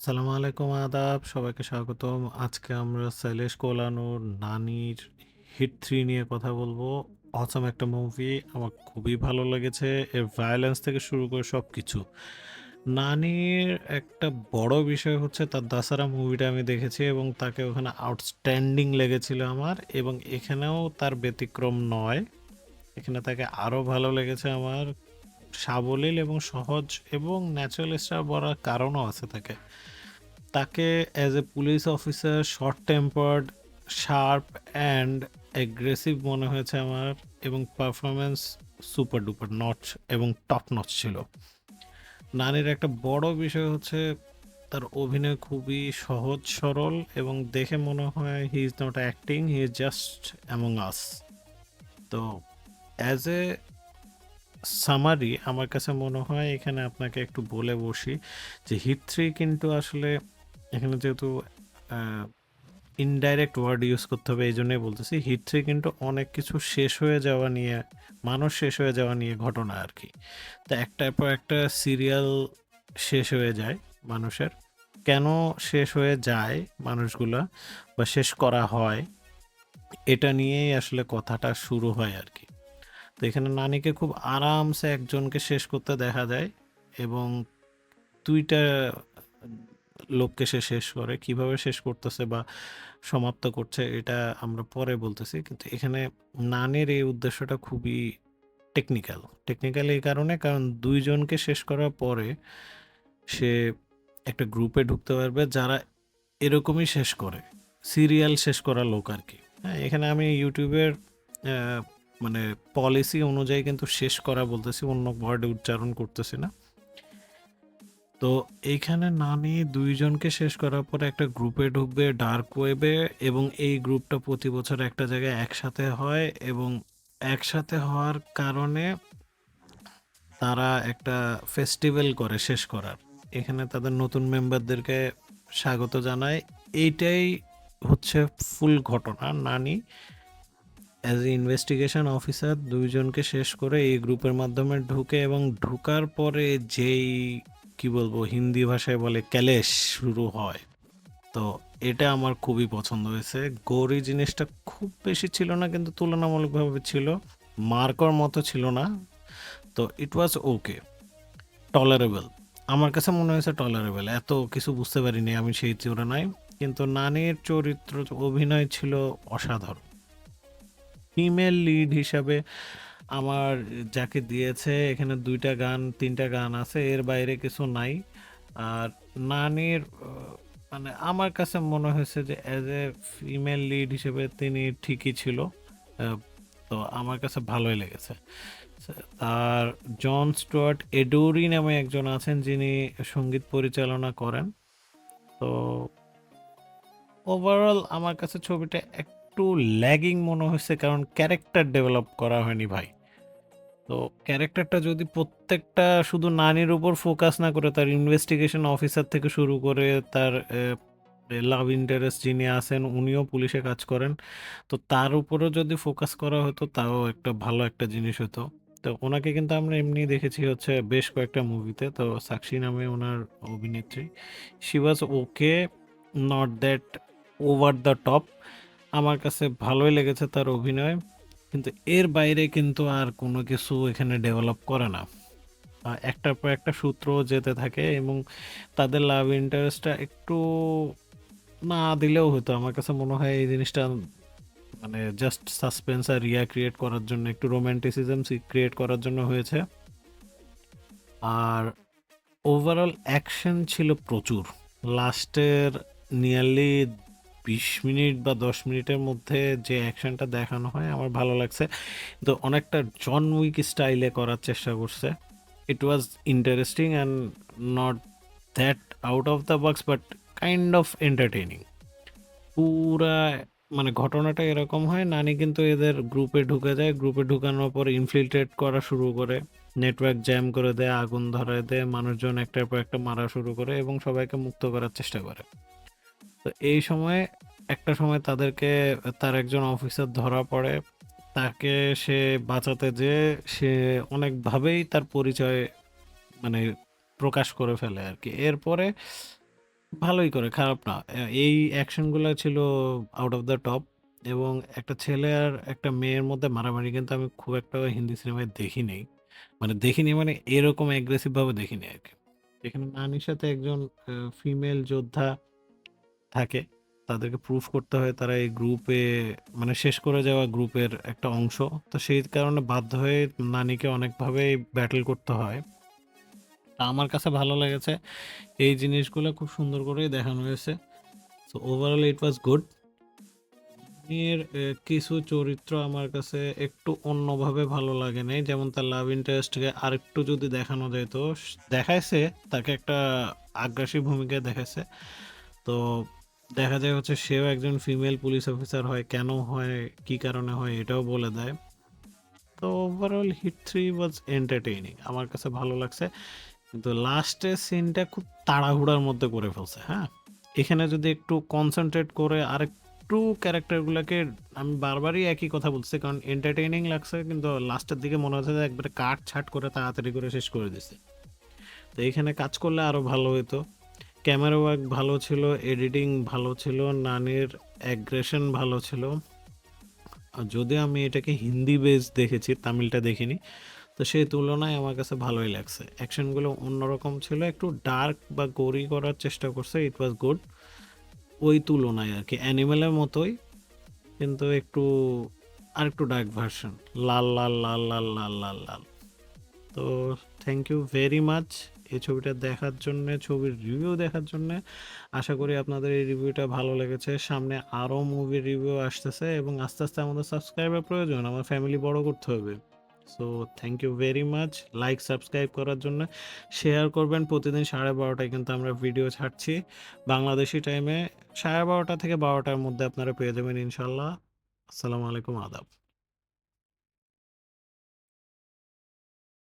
আসসালামু আলাইকুম আদাব, সবাইকে স্বাগতম। আজকে আমরা শৈলেশ কোলানোর নানির হিট থ্রি নিয়ে কথা বলব। অসম একটা মুভি, আমার খুবই ভালো লেগেছে, এর ভায়োলেন্স থেকে শুরু করে সব কিছু নানির একটা বড় বিষয় হচ্ছে তার দাসারা মুভিটা আমি দেখেছি এবং তাকে ওখানে আউটস্ট্যান্ডিং লেগেছিল আমার এবং এখানেও তার ব্যতিক্রম নয়। এখানে তাকে আরও ভালো লেগেছে আমার। সাবলীল এবং সহজ এবং ন্যাচারাল স্টার বলার কারণও আছে তাকে। তাকে as a police officer short tempered sharp and aggressive মনে হয়েছে আমার এবং পারফরমেন্স সুপার ডুপার নচ এবং টপ নচ ছিল। নানির একটা বড় বিষয় হচ্ছে তার অভিনয় খুবই সহজ, সরল এবং দেখে মনে হয় he is not acting he is just among us তো অ্যাজ এ সামারি আমার কাছে মনে হয় এখানে আপনাকে একটু বলে বসি যে হিট থ্রি কিন্তু আসলে এখানে যেহেতু ইনডাইরেক্ট ওয়ার্ড ইউজ করতে হবে এই জন্যই বলতেছি। হিট থ্রি কিন্তু অনেক কিছু শেষ হয়ে যাওয়া নিয়ে, মানুষ শেষ হয়ে যাওয়া নিয়ে ঘটনা আর কি। তো একটার পর একটা সিরিয়াল শেষ হয়ে যায় মানুষের। কেন শেষ হয়ে যায় মানুষগুলা বা শেষ করা হয়, এটা নিয়েই আসলে কথাটা শুরু হয় আর কি। তো এখানে নানিকে খুব আরামসে একজনকে শেষ করতে দেখা যায় এবং দুইটা লোককে সে শেষ করে। কীভাবে শেষ করতেছে বা সমাপ্ত করছে এটা আমরা পরে বলতেছি, কিন্তু এখানে নানের এই উদ্দেশ্যটা খুবই টেকনিক্যাল টেকনিক্যাল এই কারণে, কারণ দুইজনকে শেষ করার পরে সে একটা গ্রুপে ঢুকতে পারবে যারা এরকমই শেষ করে সিরিয়াল শেষ করা লোক আর কি। হ্যাঁ এখানে আমি ইউটিউবের মানে পলিসি অনুযায়ী কিন্তু শেষ করা বলতেছি, অন্য ওয়ার্ডে উচ্চারণ করতেছি না। তো এইখানে নানি দুইজনকে শেষ করার পরে একটা গ্রুপে ঢুকবে ডার্ক ওয়েবে এবং এই গ্রুপটা প্রতি বছর একটা জায়গায় একসাথে হয় এবং একসাথে হওয়ার কারণে তারা একটা ফেস্টিভ্যাল করে শেষ করার। এখানে তাদের নতুন মেম্বারদেরকে স্বাগত জানায়। এইটাই হচ্ছে ফুল ঘটনা, নানি অ্যাজ এ ইনভেস্টিগেশন অফিসার দুইজনকে শেষ করে এই গ্রুপের মাধ্যমে ঢুকে এবং ঢুকার পরে যেই, কি বলব, হিন্দি ভাষায় বলে ক্যালেশ শুরু হয়। তো এটা আমার খুবই পছন্দ হয়েছে। গৌরি জিনিসটা খুব বেশি ছিল না, কিন্তু তুলনামূলকভাবে ছিল। মার্কর মতো ছিল না। তো ইট ওয়াজ ওকে টলারেবল আমার কাছে মনে হয়েছে টলারেবল এত কিছু বুঝতে পারিনি আমি সেই তুলনায়। কিন্তু নানির চরিত্র, অভিনয় ছিল অসাধারণ। ফিমেল লিড হিসাবে আমার যাকে দিয়েছে, এখানে দুইটা গান, তিনটা গান আছে, এর বাইরে কিছু নাই। আর নানির মানে আমার কাছে মনে হয়েছে যে অ্যাজ এ ফিমেল লিড হিসেবে তিনি ঠিকই ছিল। তো আমার কাছে ভালোই লেগেছে। আর জন স্টুয়ার্ট এডোরি নামে একজন আছেন যিনি সংগীত পরিচালনা করেন। তো ওভারঅল আমার কাছে ছবিটা একটু ল্যাগিং মনে হয়েছে কারণ ক্যারেক্টার ডেভেলপ করা হয়নি ভাই। তো ক্যারেক্টারটা যদি প্রত্যেকটা শুধু নানির উপর ফোকাস না করে তার ইনভেস্টিগেশন অফিসার থেকে শুরু করে তার লাভ ইন্টারেস্ট যিনি আছেন উনিও পুলিশে কাজ করেন। তো তার উপরও যদি ফোকাস করা হতো তাও একটা ভালো একটা জিনিস হতো। তো ওনাকে কিন্তু আমরা এমনি দেখেছি হচ্ছে বেশ কয়েকটা মুভিতে তো সাক্ষী নামে ওনার অভিনেত্রী। She was okay not that over the top আমার কাছে ভালোই লেগেছে তার অভিনয়, কিন্তু এর বাইরে কিন্তু আর কোনো কিছু এখানে ডেভেলপ করে না। একটার পর একটা সূত্র যেতে থাকে এবং তাদের লাভ ইন্টারেস্টটা একটু না দিলেও হতো। আমার কাছে মনে হয় এই জিনিসটা মানে জাস্ট সাসপেন্স আর রিয়া ক্রিয়েট করার জন্য, একটু রোম্যান্টিসিজম ক্রিয়েট করার জন্য হয়েছে। আর ওভারঅল অ্যাকশন ছিল প্রচুর। লাস্টের নিয়ারলি বিশ মিনিট বা দশ মিনিটের মধ্যে যে অ্যাকশনটা দেখানো হয়, আমার ভালো লাগছে। তো অনেকটা জন উইক স্টাইলে করার চেষ্টা করছে। It was interesting and not that out of the box but kind of entertaining পুরা মানে ঘটনাটা এরকম হয়, নানি কিন্তু এদের গ্রুপে ঢুকে যায়। গ্রুপে ঢুকানোর পর ইনফিল্ট্রেট করা শুরু করে। নেটওয়ার্ক জ্যাম করে দেয়, আগুন ধরায় দেয়, মানুষজন একটার পর একটা মারা শুরু করে এবং সবাইকে মুক্ত করার চেষ্টা করে। তো এই সময় একটা সময় তাদেরকে তার একজন অফিসার ধরা পড়ে তাকে সে বাঁচাতে যে সে অনেকভাবেই তার পরিচয় মানে প্রকাশ করে ফেলে আর কি এরপরে ভালোই করে, খারাপ না। এই অ্যাকশনগুলো ছিল আউট অফ দ্য টপ এবং একটা ছেলে আর একটা মেয়ের মধ্যে মারামারি কিন্তু আমি খুব একটা হিন্দি সিনেমায় দেখি নাই। মানে দেখিনি মানে এরকম অ্যাগ্রেসিভ ভাবে আর কি এখানে নানির সাথে একজন ফিমেল যোদ্ধা থাকে। তাদেরকে প্রুফ করতে হয় তারা এই গ্রুপে মানে শেষ করে যাওয়া গ্রুপের একটা অংশ। তো সেই কারণে বাধ্য হয়ে নানিকে অনেকভাবেই ব্যাটল করতে হয়। তা আমার কাছে ভালো লেগেছে। এই জিনিসগুলো খুব সুন্দর করেই দেখানো হয়েছে। So overall it was good. এর কিছু চরিত্র আমার কাছে একটু অন্যভাবে ভালো লাগে নাই। যেমন তার লাভ ইন্টারেস্টকে আরেকটু যদি দেখানো যাইত। স দেখাইছে, তাকে একটা আগ্রাসী ভূমিকায় দেখাইছে। তো দেখা যায় হচ্ছে সেও একজন ফিমেল পুলিশ অফিসার হয়। কেন হয়, কি কারণে হয় এটাও বলে দেয়। তো overall Hit three was entertaining. আমার কাছে ভালো লাগছে। কিন্তু লাস্টের সিনটা খুব তাড়াহুড়ার মধ্যে করে ফেলছে, হ্যাঁ? এখানে যদি একটু কনসেন্ট্রেট করে আরেকটু ক্যারেক্টারগুলোকে আমি বারবারই একই কথা বলছি কারণ এন্টারটেইনিং লাগছে কিন্তু লাস্টের দিকে মনে হচ্ছে যে একবারে কাট ছাট করে তাড়াতাড়ি করে শেষ করে দিছে। তো এখানে কাজ করলে আরও ভালো হইতো। ক্যামেরা ওয়ার্ক ভালো ছিল, এডিটিং ভালো ছিল, নানির অ্যাগ্রেশন ভালো ছিল। আ যদিও আমি এটাকে হিন্দি বেস দেখেছি, তামিলটা দেখিনি। তো সেই তুলনায় আমার কাছে ভালোই লাগছে। অ্যাকশনগুলো অন্যরকম ছিল। একটু ডার্ক বা গোরি করার চেষ্টা করছে। It was good. ওই তুলনায় আর কি অ্যানিমেলের মতোই কিন্তু একটু আর একটু ডার্ক ভার্সন। লাল, লাল, লাল, লাল, লাল, লাল, লাল। তো থ্যাংক ইউ ভেরি মাচ এই ছবিটা দেখার জন্যে, ছবির রিভিউ দেখার জন্যে। আশা করি আপনাদের এই রিভিউটা ভালো লেগেছে। সামনে আরও মুভির রিভিউ আসতেছে এবং আস্তে, আস্তে আমাদের সাবস্ক্রাইবার প্রয়োজন। আমার ফ্যামিলি বড় করতে হবে। So thank you very much. Like, subscribe করার জন্য। শেয়ার করবেন প্রতিদিন সাড়ে বারোটায় কিন্তু আমরা ভিডিও ছাড়ছি। বাংলাদেশি টাইমে 12:30 থেকে বারোটার মধ্যে আপনারা পেয়ে যাবেন ইনশাল্লাহ আসসালামু আলাইকুম, আদাব।